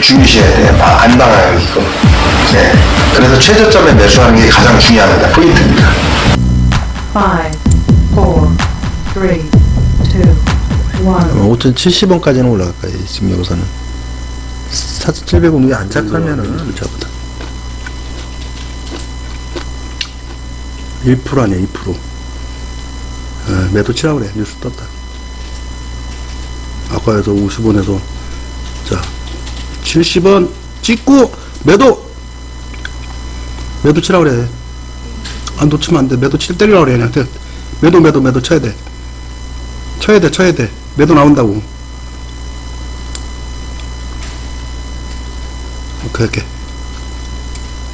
죽이셔야 돼요. 아, 안 당하게끔. 네. 그래서 최저점에 매수하는 게 가장 중요합니다. 포인트입니다. Five, four, three, two, one. 5,070원까지는 올라갈 거예요. 지금 여기서는. 4,700원 위에 안 착하면은 저보다 1% 아니야 2%. 어, 매도 치라고 그래. 뉴스 떴다. 아까에서 50원에서 자 70원 찍고 매도 매도 치라고 그래. 안 놓치면 안 돼. 매도 칠 때리라고 그래. 그냥 매도 매도 매도 쳐야 돼. 쳐야 돼, 쳐야 돼. 매도 나온다고. 오케이, 오케이.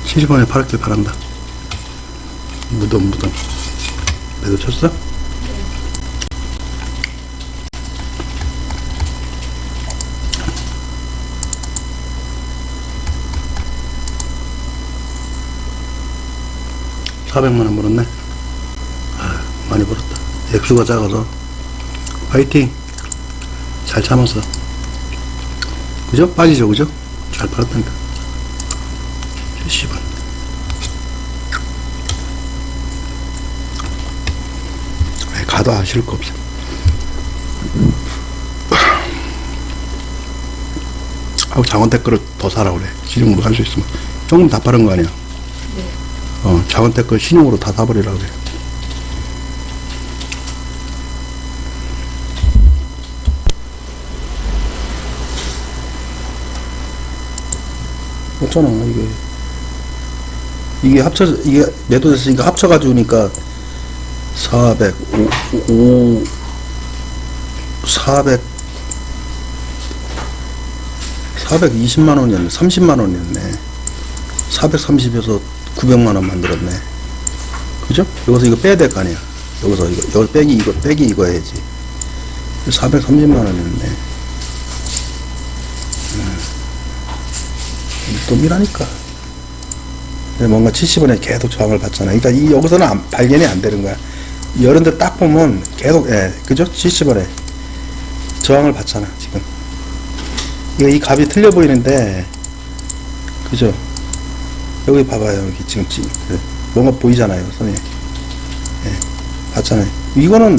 70원에 팔았길 바란다. 무덤, 무덤. 매도 쳤어? (400만원) 벌었네. 아, 많이 벌었다. 액수가 작아서. 화이팅. 잘 참았어 그죠? 빠지죠 그죠? 잘 팔았다니까. 70원. 왜 가도 아쉬울 거 없어. 하고 장원 댓글을 더 사라 그래. 신용으로 할수 있으면. 조금 다 빠른 거 아니야 어 장원 댓글 신용으로 다 사버리라 그래. 없잖아 이게. 이게 합쳐 이게 매도됐으니까 합쳐가지고 니까 400 5, 5 400 420만 원이었네. 30만 원이었네. 430에서 900만 원 만들었네 그죠? 여기서 이거 빼야 될 거 아니야 여기서 이거 여기 빼기 이거 빼기 이거 해야지 430만 원이었네 놈이라니까. 뭔가 70원에 계속 저항을 받잖아. 그러니까 이 여기서는 안- 발견이 안 되는 거야. 이런 데 딱 보면 계속 예, 그죠? 70원에 저항을 받잖아, 지금. 이 값이 틀려 보이는데 그죠? 여기 봐봐요. 여기 지금 지, 그 뭔가 보이잖아요, 선이. 예, 봤잖아요. 이거는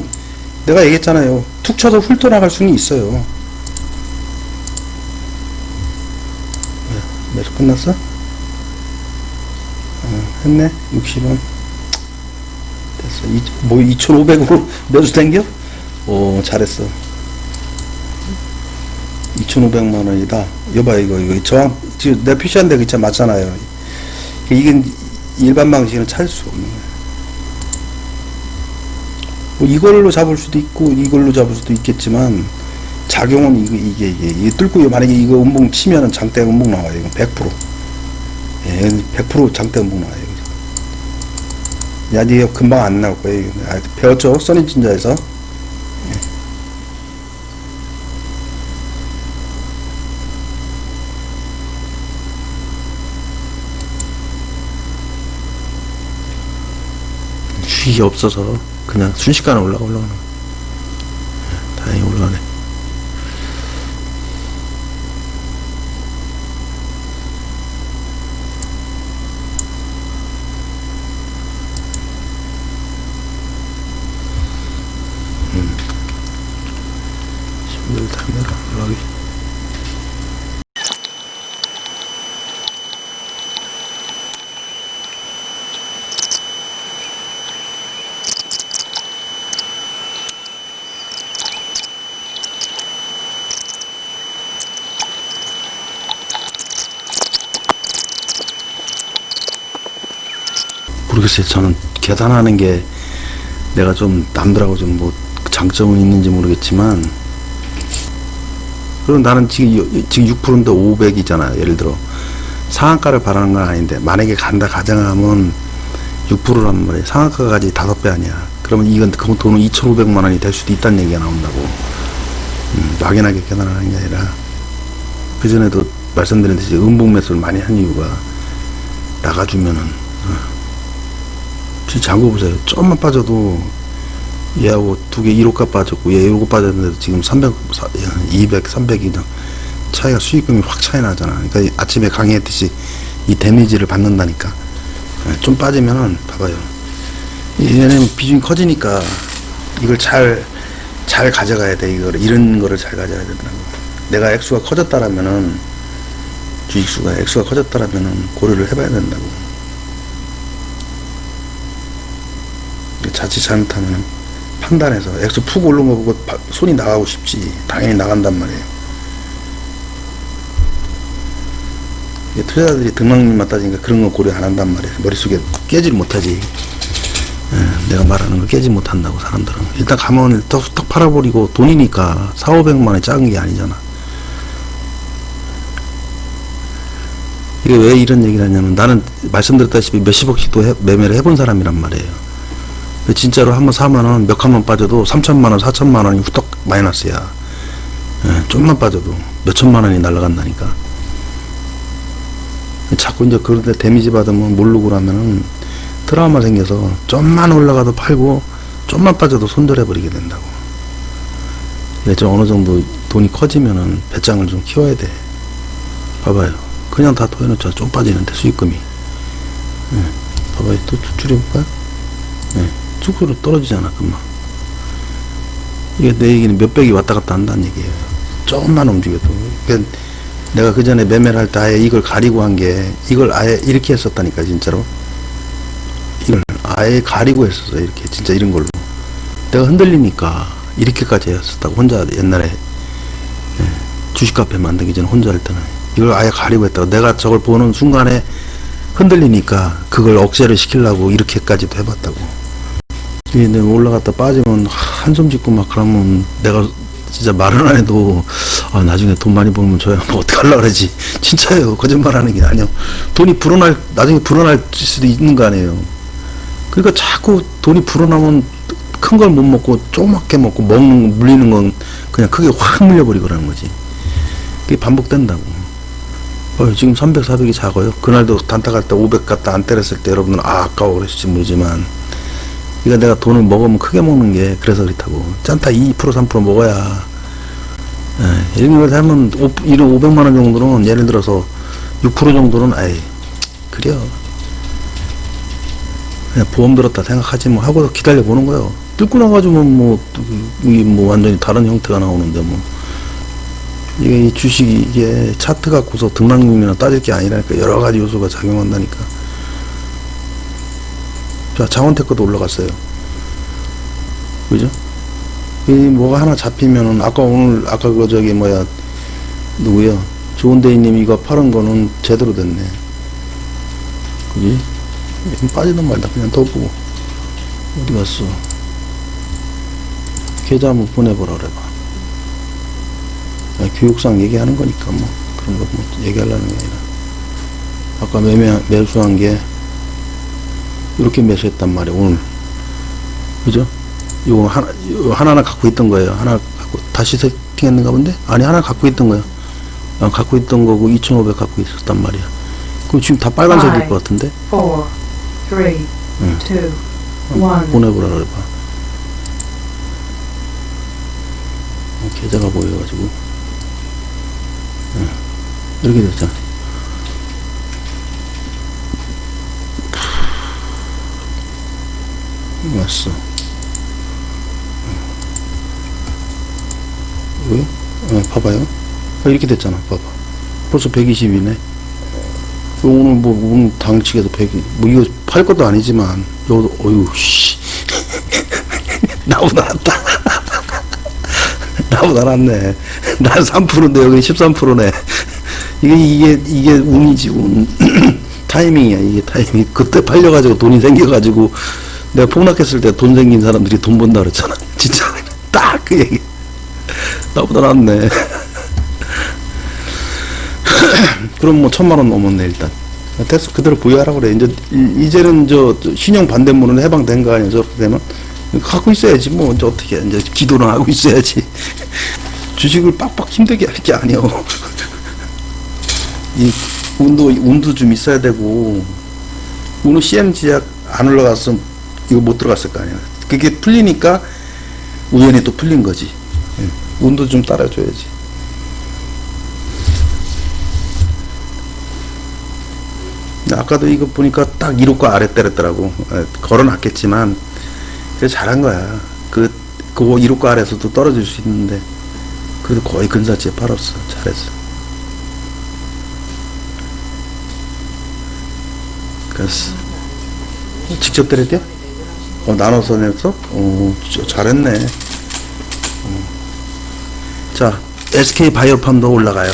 내가 얘기했잖아요. 툭 쳐서 훑어 나갈 수는 있어요. 매수 끝났어? 어, 했네? 60원. 됐어. 이, 뭐, 2,500으로 매수 땡겨? 오, 잘했어. 2,500만 원이다. 여봐, 이거, 이거, 저항, 지금 내가 표시한 데가 있잖아, 맞잖아요. 이게 일반 방식은 찾을 수 없는 거야. 뭐, 이걸로 잡을 수도 있고, 이걸로 잡을 수도 있겠지만, 작용은 이게, 이게, 이게, 뚫고, 만약에 이거 음봉 치면은 장대 음봉 나와요. 이건 100%. 예, 100% 장대 음봉 나와요. 야, 이게 금방 안 나올 거예요. 아, 배웠죠? 써니 진자에서. 주식이 없어서 그냥 순식간에 올라가 올라가는 다행히 올라가네. 힘들 담배가 올라가기. 모르겠어요. 저는 계산하는 게 내가 좀 남들하고 좀 뭐 장점은 있는지 모르겠지만 그럼 나는 지금 여- 지금 6%인데 500이잖아. 예를 들어 상한가를 바라는 건 아닌데 만약에 간다 가정하면 6%란 말이야. 상한가가 가지 다섯 배 아니야. 그러면 이건 그 돈은 2,500만 원이 될 수도 있다는 얘기가 나온다고. 음, 막연하게 계산하는 게 아니라 그 전에도 말씀드렸듯이 음봉 매수를 많이 한 이유가 나가주면은 지금 잠궈 보세요. 조금만 빠져도 얘하고 두 개 1호가 빠졌고 얘 1호가 빠졌는데도 지금 300, 200, 300이 그냥 차이가 수익금이 확 차이 나잖아. 그러니까 이 아침에 강의했듯이 이 데미지를 받는다니까. 예, 좀 빠지면은 봐봐요. 얘네는 비중이 커지니까 이걸 잘, 잘 가져가야 돼. 이거를, 이런 거를 잘 가져가야 되더라고. 내가 액수가 커졌다라면은, 주식수가 액수가 커졌다라면은 고려를 해봐야 된다고. 이게 자칫 잘못하면 판단해서 액수 푹 오른 거 보고 바- 손이 나가고 싶지. 당연히 나간단 말이에요. 투자자들이 등락률만 따지니까 그런 거 고려 안 한단 말이에요. 머릿속에 깨질 못하지. 예, 내가 말하는 걸 깨지 못한다고 사람들은 일단 가면 떡, 떡 팔아버리고 돈이니까 4, 500만 원이 작은 게 아니잖아 이게 왜 이런 얘기를 하냐면 나는 말씀드렸다시피 몇십억씩도 해- 매매를 해본 사람이란 말이에요 진짜로 한번 사면은 몇 칸만 빠져도 3천만 원, 4천만 원이 후딱 마이너스야 예, 좀만 빠져도 몇 천만 원이 날아간다니까 자꾸 이제 그런데 데미지 받으면 모르고 그러면은 트라우마 생겨서 좀만 올라가도 팔고 좀만 빠져도 손절해 버리게 된다고. 좀 어느 정도 돈이 커지면은 배짱을 좀 키워야 돼. 봐봐요. 그냥 다 토해놓자. 좀 빠지는데 수익금이. 예. 봐봐요. 또 줄- 줄여볼까요? 예. 쭉으로 떨어지잖아. 금방. 이게 내 얘기는 몇백이 왔다 갔다 한다는 얘기예요. 조금만 움직여도. 그러니까 내가 그 전에 매매를 할 때 아예 이걸 가리고 한 게 이걸 아예 이렇게 했었다니까 진짜로. 이걸 아예 가리고 했었어 이렇게 진짜 이런 걸로 내가 흔들리니까 이렇게까지 했었다고 혼자 옛날에 예, 주식 카페 만들기 전에 혼자 할 때는 이걸 아예 가리고 했다고 내가 저걸 보는 순간에 흔들리니까 그걸 억제를 시키려고 이렇게까지도 해봤다고 이게 내가 올라갔다 빠지면 한숨 짓고 막 그러면 내가 진짜 말은 안 해도 아 나중에 돈 많이 벌면 저야 뭐 어떡하려 그러지 진짜예요 거짓말 하는 게 아니에요 돈이 불어날 나중에 불어날 수도 있는 거 아니에요 그러니까 자꾸 돈이 불어나면 큰 걸 못 먹고 조그맣게 먹고 먹는 물리는 건 그냥 크게 확 물려버리고라는 거지. 그게 반복된다고. 어, 지금 300, 400이 작아요. 그날도 단타 갈 때 500 갖다 안 때렸을 때 여러분들은 아, 아까워 그랬을지 모르지만 그러니까 내가 돈을 먹으면 크게 먹는 게 그래서 그렇다고. 짠타 2%, 3% 먹어야 예, 예를 들어 하면 5, 이런 500만 원 정도는 예를 들어서 6% 정도는 아이 그래요. 그냥 보험 들었다 생각하지 뭐 하고 기다려 보는 거예요. 뚫고 나가지고 뭐 이게 뭐 완전히 다른 형태가 나오는데 뭐 이게 이 주식이 이게 차트 갖고서 등락률이나 따질 게 아니라니까 여러 가지 요소가 작용한다니까. 자 장원택 것도 올라갔어요. 그죠? 이 뭐가 하나 잡히면은 아까 오늘 아까 그 저기 뭐야 누구야 조은대이님 이거 팔은 거는 제대로 됐네. 그지? 빠지든 말다 그냥 덮고 어디 갔어 계좌 한번 보내보라 그래봐 야, 교육상 얘기하는 거니까 뭐 그런 거 뭐 얘기하려는 게 아니라 아까 매매 매수한 게 이렇게 매수했단 말이야 오늘 그죠? 이거 하나 이거 하나는 갖고 있던 거예요 하나 갖고 다시 세팅했는가 본데 아니 하나 갖고 있던 거야 아, 갖고 있던 거고 2,500 갖고 있었단 말이야 그럼 지금 다 빨간색일 것 같은데 four, three, 응. two, one. 보내보라 그래봐. 어, 계좌가 보여가지고. 응. 이렇게 됐잖아. 왔어. 왜? 어, 봐봐요. 아, 이렇게 됐잖아. 봐봐. 벌써 120이네. 오늘 뭐 오늘 당직에도 100이 뭐 이거 팔 것도 아니지만 요도 어유 씨 나보다 낫다 나보다 낫네 난 3%인데 여기 13%네 이게 이게 이게 운이지 운 타이밍이야 이게 타이밍 그때 팔려가지고 돈이 생겨가지고 내가 폭락했을 때 돈 생긴 사람들이 돈 번다 그랬잖아. 진짜 딱 그 얘기. 나보다 낫네. 그럼 뭐 천만 원 넘었네 일단. 됐어. 그대로 보유하라 그래. 이제 이- 이제는 저, 저 신용 반대문은 해방된 거 아니야 저렇게 되면? 갖고 있어야지 뭐. 이제 어떻게 해. 이제 기도는 하고 있어야지. 주식을 빡빡 힘들게 할 게 아니요 이 운도 운도 좀 있어야 되고. 오늘 CM 지약 안 올라갔으면 이거 못 들어갔을 거 아니야. 그게 풀리니까 우연히 또 풀린 거지. 예. 운도 좀 따라줘야지. 아까도 이거 보니까 딱 이로 거 아래 때렸더라고. 예, 걸어놨겠지만, 그래 잘한 거야. 그, 그 이로 거 아래에서도 떨어질 수 있는데, 그래도 거의 근사치에 팔았어. 잘했어. 그래서, 직접 때렸대요? 어, 나눠서 냈어? 어, 잘했네. 어. 자, SK 바이오팜도 올라가요.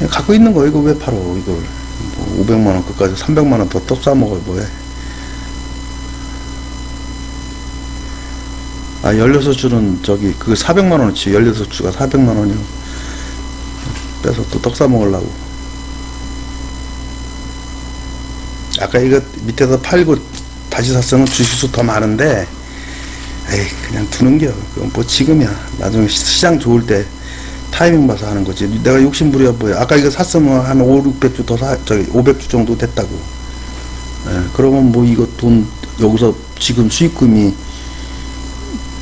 예. 갖고 있는 거 이거 왜 팔어 이걸 뭐 500만 원 끝까지 300만 원 더 떡 싸먹어 뭐해 아 16주는 저기 그거 400만 원어치 16주가 400만 원이요 빼서 또 떡 싸먹으려고 아까 이거 밑에서 팔고 다시 샀으면 주식수 더 많은데 에이 그냥 두는겨. 뭐 지금이야. 나중에 시- 시장 좋을 때 타이밍 봐서 하는 거지. 내가 욕심 부려 뭐야 아까 이거 샀으면 한 5, 600주 더 사, 저기 500주 정도 됐다고. 예, 그러면 뭐 이거 돈 여기서 지금 수익금이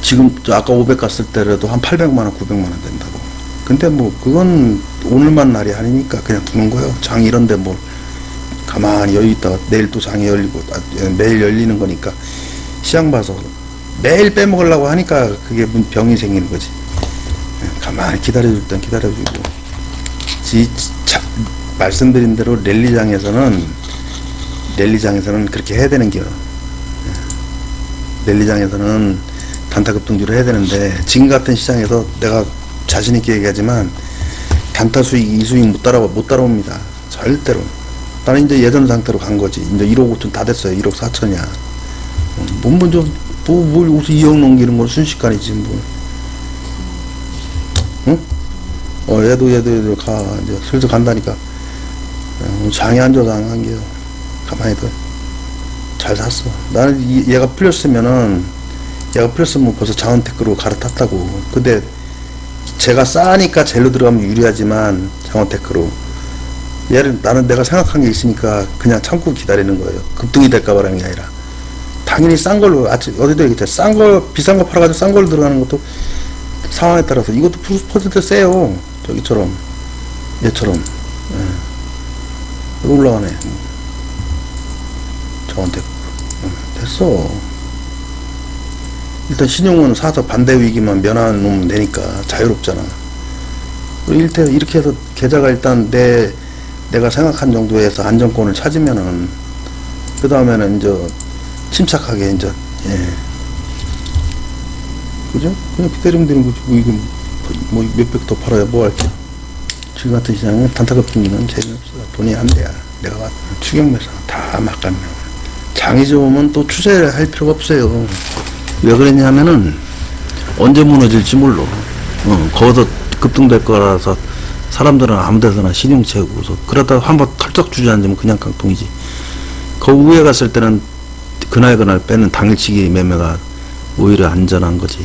지금 저 아까 500 갔을 때라도 한 800만 원 900만 원 된다고. 근데 뭐 그건 오늘만 날이 아니니까 그냥 두는 거예요. 장 이런데 뭘 가만히 여유 있다가 내일 또 장이 열리고 아, 예, 매일 열리는 거니까 시장 봐서 매일 빼먹으려고 하니까 그게 문- 병이 생기는 거지. 예, 가만히 기다려줄 땐 기다려주고. 지, 자, 말씀드린 대로 랠리장에서는, 랠리장에서는 그렇게 해야 되는 겨. 예. 랠리장에서는 단타 급등주를 해야 되는데, 지금 같은 시장에서 내가 자신있게 얘기하지만, 단타 수익, 이 수익 못 따라, 못 따라옵니다. 절대로. 나는 이제 예전 상태로 간 거지. 이제 1억 5천 다 됐어요. 1억 4천이야. 뭐 먼저 뭐, 뭘 여기서 2억 넘기는 건 순식간이지 뭐. 응? 어 얘도 얘도 얘도 가 이제 슬슬 간다니까. 어, 장이 앉아서 안 간겨. 가만히 둬. 잘 샀어. 나는 이- 얘가 풀렸으면은 얘가 풀렸으면 벌써 장원테크로 갈아탔다고. 근데 제가 싸니까 젤로 들어가면 유리하지만 장원테크로. 얘를 나는 내가 생각한 게 있으니까 그냥 참고 기다리는 거예요. 급등이 될까봐라는 게 아니라. 당연히 싼 걸로 아침 어디도 얘기했잖아 싼거 비싼 거 팔아가지고 싼 걸로 들어가는 것도 상황에 따라서 이것도 프로스 퍼센트 세요. 저기처럼. 얘처럼. 예. 올라가네. 저한테. 어, 됐어. 일단 신용은 사서 반대 위기만 놓으면 되니까 자유롭잖아. 그리고 이렇게 해서 계좌가 일단 내 내가 생각한 정도에서 안정권을 찾으면은 그 다음에는 이제 침착하게 이제 예. 그죠? 그냥 기다리면 되는 거지. 뭐 이건 뭐 몇백 더 팔아야 뭐 할게 지금 같은 시장은 단타급등이는 재미없어. 돈이 안 돼야. 내가 봤 추경매사 다 막갔네. 장이 좋으면 또 추세를 할 필요가 없어요. 왜 그랬냐면은 언제 무너질지 몰라. 어, 거기서 급등될 거라서 사람들은 아무 데서나 신용 채우고서 그러다 한번 털쩍 주저앉으면 그냥 깡통이지 그 위에 갔을 때는 그날 그날 빼는 당일치기 매매가 오히려 안전한 거지.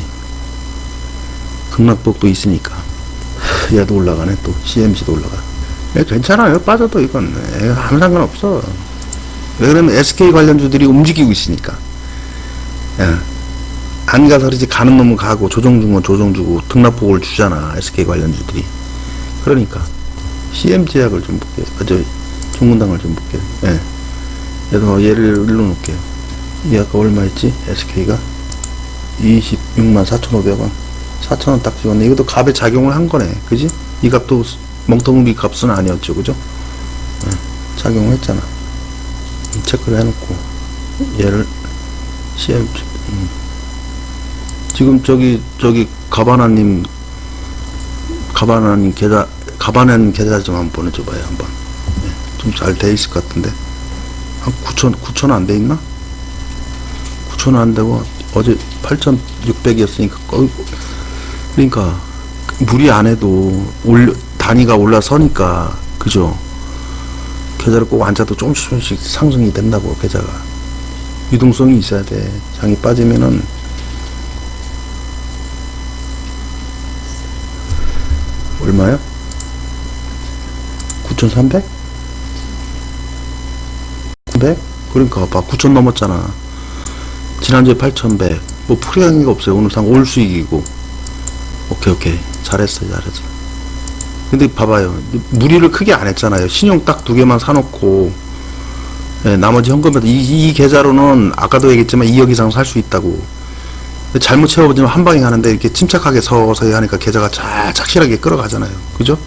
극락복도 있으니까. 하, 얘도 올라가네 또 CMC도 올라가. 예, 괜찮아요. 빠져도 이건 예, 아무 상관없어. 왜 그러면 SK 관련주들이 움직이고 있으니까. 예. 안 가서 그러지 가는 놈은 가고 조정 준건 조정 주고 등락복을 주잖아 SK 관련주들이. 그러니까 CM제약을 좀 볼게요. 아, 저 중문당을 좀 볼게요. 예. 얘도 얘를 일로 놓을게요. 이 아까 얼마였지? SK가 26만 4,500원 4,000원 딱 찍었네 이것도 값에 작용을 한 거네 그지? 이 값도 멍텅이 값은 아니었죠 그죠? 네, 작용을 했잖아 음, 체크를 해놓고 얘를 CM 음. 지금 저기 저기 가바나님 가바나님 계좌 가바나님 계좌 좀 한번 보내줘봐요 한번 네, 좀잘 돼 있을 것 같은데 한 9천 9천 안 돼 있나? 9천 안 되고 어제 8,600이었으니까 그러니까 무리 안 해도 올 단위가 올라서니까 그죠? 계좌를 꼭 앉아도 조금씩 조금씩 상승이 된다고 계좌가 유동성이 있어야 돼. 장이 빠지면은 얼마요? 9,300? 900? 그러니까 봐9,000 넘었잖아. 지난주에 8,100. 뭐게 없어요. 오늘 상 올 수익이고. 오케이, 오케이. 잘했어, 잘했어. 근데 봐봐요. 무리를 크게 안 했잖아요. 신용 딱 두 개만 사놓고, 예, 나머지 현금에도 이, 이 계좌로는 아까도 얘기했지만 2억 이상 살 수 있다고. 잘못 채워보지만 한 방에 가는데 이렇게 침착하게 서서히 하니까 계좌가 잘 착실하게 끌어가잖아요. 그죠?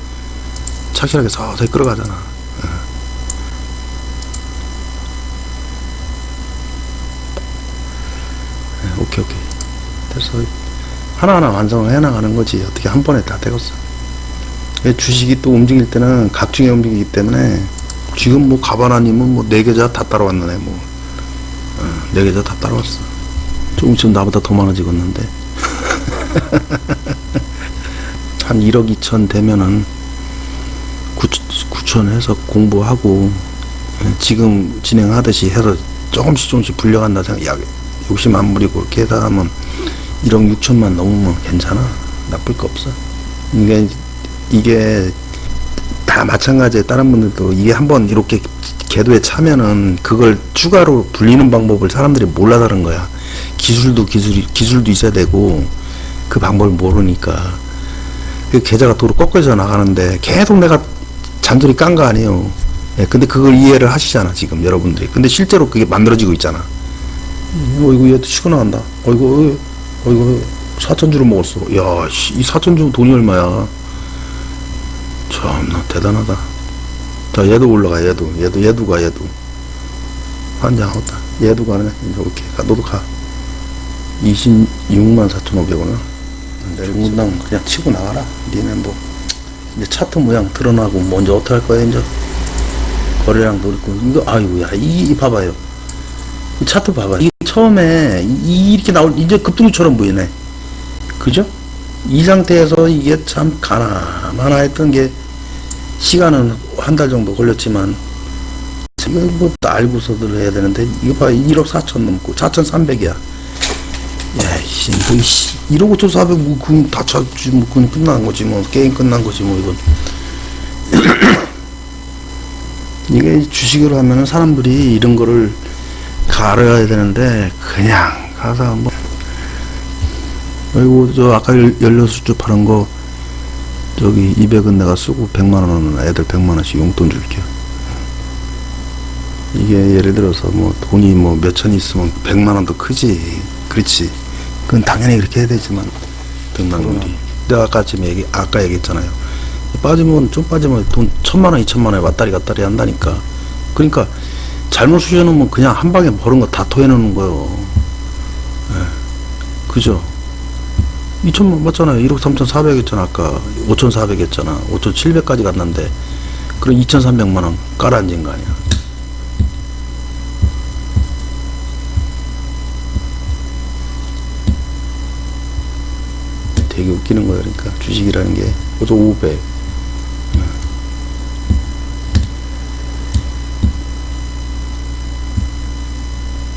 착실하게 서서히 끌어가잖아. 예. 예, 오케이, 오케이. 됐어. 하나하나 완성을 해나가는 거지. 어떻게 한 번에 다 되겠어. 예, 주식이 또 움직일 때는 각중에 움직이기 때문에 지금 뭐 가바나님은 뭐 네 계좌 다 따라왔네 뭐. 어, 네 계좌 다 따라왔어. 조금 있으면 나보다 더 많아지겠는데. 한 1억 2천 되면은 9천 해서 공부하고 예, 지금 진행하듯이 해서 조금씩 조금씩 불려간다 생각, 야, 욕심 안 부리고 이렇게 해다 하면 1억 6천만 넘으면 괜찮아. 나쁠 거 없어. 이게, 이게 다 마찬가지에 다른 분들도 이게 한번 이렇게 궤도에 차면은 그걸 추가로 불리는 방법을 사람들이 그런 거야. 기술도 기술이, 기술도 있어야 되고 그 방법을 모르니까. 그 계좌가 도로 꺾여져 나가는데 계속 내가 잔소리 깐 거 아니에요. 예, 근데 그걸 이해를 하시잖아, 지금 여러분들이. 근데 실제로 그게 만들어지고 있잖아. 어이구, 얘도 치고 나간다. 어이구, 어이구, 사천주를 먹었어. 야, 씨, 이 사천주 돈이 얼마야? 참나, 대단하다. 자, 얘도 올라가, 얘도. 얘도, 얘도 가, 얘도. 한장 하다. 얘도 가네. 오케이. 가, 너도 가. 26만 4,500원을. 중분당 그냥 치고 나가라. 니네 뭐. 이제 차트 모양 드러나고 먼저 어떻게 할 거야, 이제. 거래량 노리고. 이거, 아이고, 야, 이, 이 봐봐요. 이 차트 봐봐. 이게 처음에 이- 이렇게 나올 이제 급등주처럼 보이네. 그죠? 이 상태에서 이게 참 가나마나 했던 게 시간은 한 달 정도 걸렸지만 이거 뭐 알고서들 해야 되는데 이거 봐 1억 4천 넘고 4,300이야. 야, 이씨, 뭐, 이씨, 1억 5,400, 뭐, 그건 다 찾지, 뭐, 그건 끝난 거지, 뭐, 게임 끝난 거지, 뭐, 이건. 이게 주식을 하면은 사람들이 이런 거를 가려야 되는데 그냥 가서 뭐 그리고 저 아까 열- 연료수주 파는 거 저기 200은 내가 쓰고 100만 원은 애들 100만 원씩 용돈 줄게요. 이게 예를 들어서 뭐 돈이 뭐 몇천 있으면 100만 원도 크지. 그렇지. 그건 당연히 그렇게 해야 되지만 등락률이. 내가 아까 지금 얘기 아까 얘기했잖아요. 빠지면 좀 빠지면 돈 천만 원, 이천만 원에 왔다리 갔다리 한다니까. 그러니까 잘못 수셔놓으면 그냥 한 방에 버는 거 다 토해놓는 거요. 예. 그죠? 2천만 맞잖아요. 1억 3,400 했잖아. 아까 5,400 했잖아. 5,700까지 갔는데 그럼 2,300만 원 깔아앉은 거 아니야. 되게 웃기는 거야. 그러니까 주식이라는 게 5,500.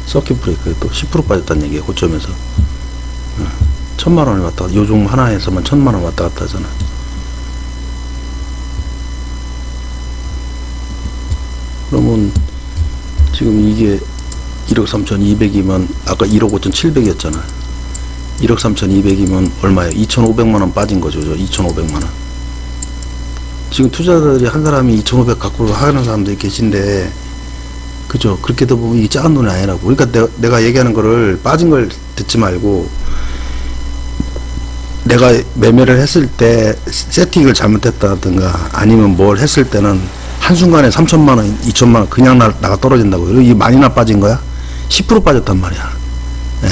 서킷 브레이크에 또 10% 빠졌다는 얘기예요. 고점에서. 어, 천만 원이 왔다. 요종 하나에서만 천만 원 왔다 갔다 하잖아. 그러면 지금 이게 1억 3,200이면 아까 1억 5,700이었잖아. 1억 3,200이면 얼마예요? 2,500만 원 빠진 거죠. 저 2,500만 원. 지금 투자자들이 한 사람이 2,500 갖고 하는 사람들이 계신데 그죠. 그렇게도 보면 이게 작은 돈이 아니라고. 그러니까 내가, 내가 얘기하는 거를 빠진 걸 듣지 말고 내가 매매를 했을 때 세팅을 잘못했다든가 아니면 뭘 했을 때는 한순간에 3천만 원, 2천만 원 그냥 나, 나가 떨어진다고. 이게 많이나 빠진 거야? 10% 빠졌단 말이야. 예.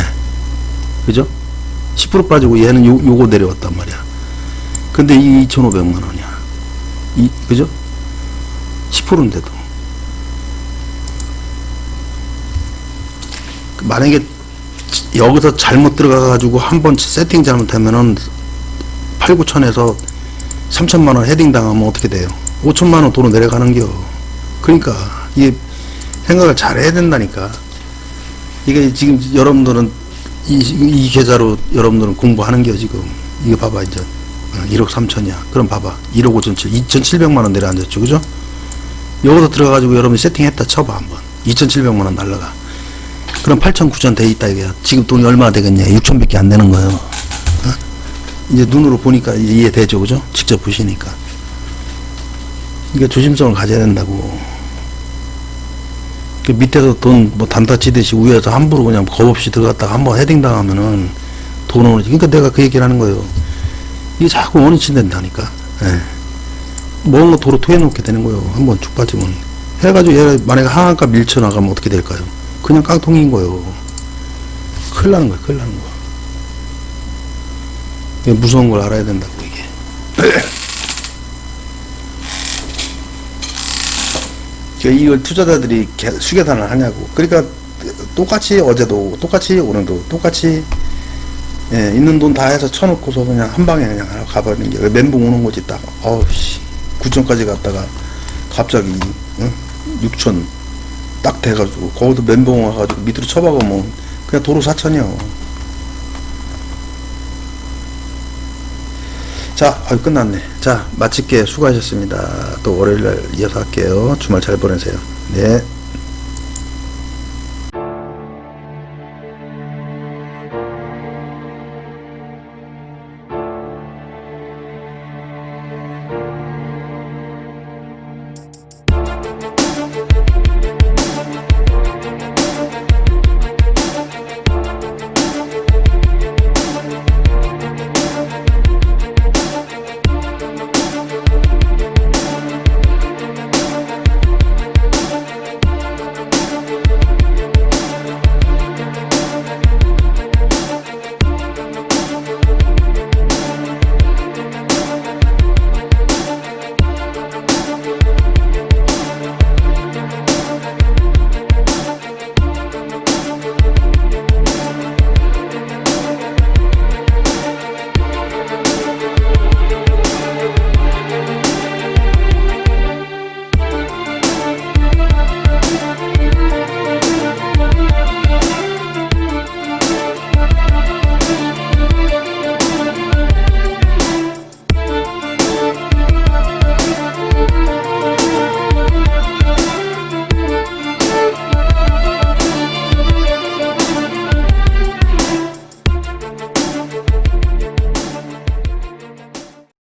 그죠? 10% 빠지고 얘는 요, 요거 내려왔단 말이야. 근데 이 2,500만 원이야. 이, 그죠? 10%인데도. 만약에 여기서 잘못 들어가가지고 한 번 세팅 잘못하면은 8, 9천에서 3천만 원 헤딩 당하면 어떻게 돼요? 5천만 원 도로 내려가는겨. 그러니까 이게 생각을 잘 해야 된다니까. 이게 지금 여러분들은 이, 이 계좌로 여러분들은 공부하는겨 지금. 이거 봐봐 이제 어, 1억 3천이야. 그럼 봐봐 1억 5천 7, 2,700만 원 내려앉았죠, 그죠? 여기서 들어가가지고 여러분이 세팅했다 쳐봐 한번. 2,700만 원 날라가. 그럼 8천 9천 돼 있다 이게 지금 돈이 얼마 되겠냐 6천 밖에 안 되는 거예요 어? 이제 눈으로 보니까 이해되죠 그죠 직접 보시니까 이게 조심성을 가져야 된다고. 그 밑에서 돈 뭐 단타 치듯이 위에서 함부로 그냥 겁 없이 들어갔다가 한번 헤딩 당하면은 돈 오는 그러니까 내가 그 얘기를 하는 거예요. 이게 자꾸 원위치 된다니까. 예. 먹은 거 도로 토해놓게 되는 거예요. 한번 쭉 빠지면. 해가지고 얘가 만약에 하한가 밀쳐 나가면 어떻게 될까요? 그냥 깡통인 거예요. 큰일 나는 거야, 큰일 나는 거야. 무서운 걸 알아야 된다고, 이게. 그러니까 이걸 투자자들이 개- 수계산을 하냐고. 그러니까 똑같이 어제도, 똑같이 오늘도, 똑같이 예, 있는 돈 다 해서 쳐놓고서 그냥 한 방에 그냥 가버리는 게 멘붕 오는 거지 딱. 어우 씨, 9천까지 갔다가 갑자기 응? 6천 딱 돼가지고 거기도 멘붕 와가지고 밑으로 쳐박으면 그냥 도로 사천이요. 자, 아, 끝났네. 자, 마칠게 수고하셨습니다. 또 월요일 날 이어서 할게요. 주말 잘 보내세요. 네.